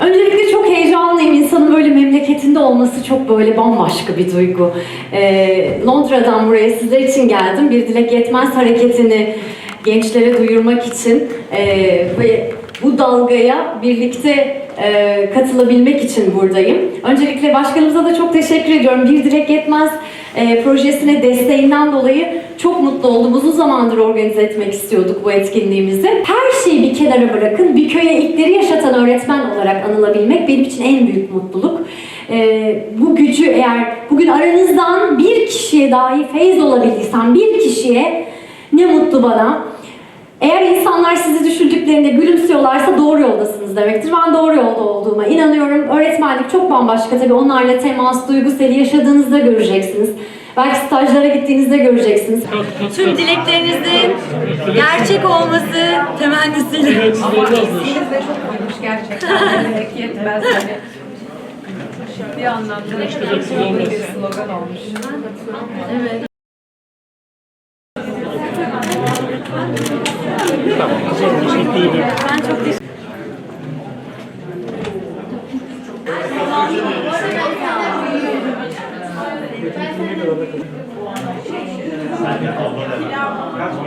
Öncelikle çok heyecanlıyım. İnsanın böyle memleketinde olması çok böyle bambaşka bir duygu. Ee, Londra'dan buraya sizler için geldim. Bir Dilek Yetmez hareketini gençlere duyurmak için ee, ve bu dalgaya birlikte e, katılabilmek için buradayım. Öncelikle başkanımıza da çok teşekkür ediyorum. Bir Dilek Yetmez e, projesine desteğinden dolayı çok mutlu oldum. Uzun zamandır organize etmek istiyorduk bu etkinliğimizi. Her şeyi bir kenara bırakın. Bir köye ilkleri yaşatan öğretmen olarak anılabilmek benim için en büyük mutluluk. E, bu gücü eğer bugün aranızdan bir kişiye dahi feyz olabildiysem, bir kişiye ne mutlu bana. Eğer insanlar sizi düşündüklerinde gülümsüyorlarsa demektir. Ben doğru yolda olduğuma inanıyorum. Öğretmenlik çok bambaşka tabii onlarla temas, duygu seli yaşadığınızda göreceksiniz. Belki stajlara gittiğinizde göreceksiniz. Tüm dileklerinizin gerçek olması temennisiyle. İsminiz de çok uymuş gerçekten. Yetmez hani. Bir anlamda da bir slogan olmuş. Ben çok teşekkür Thank you.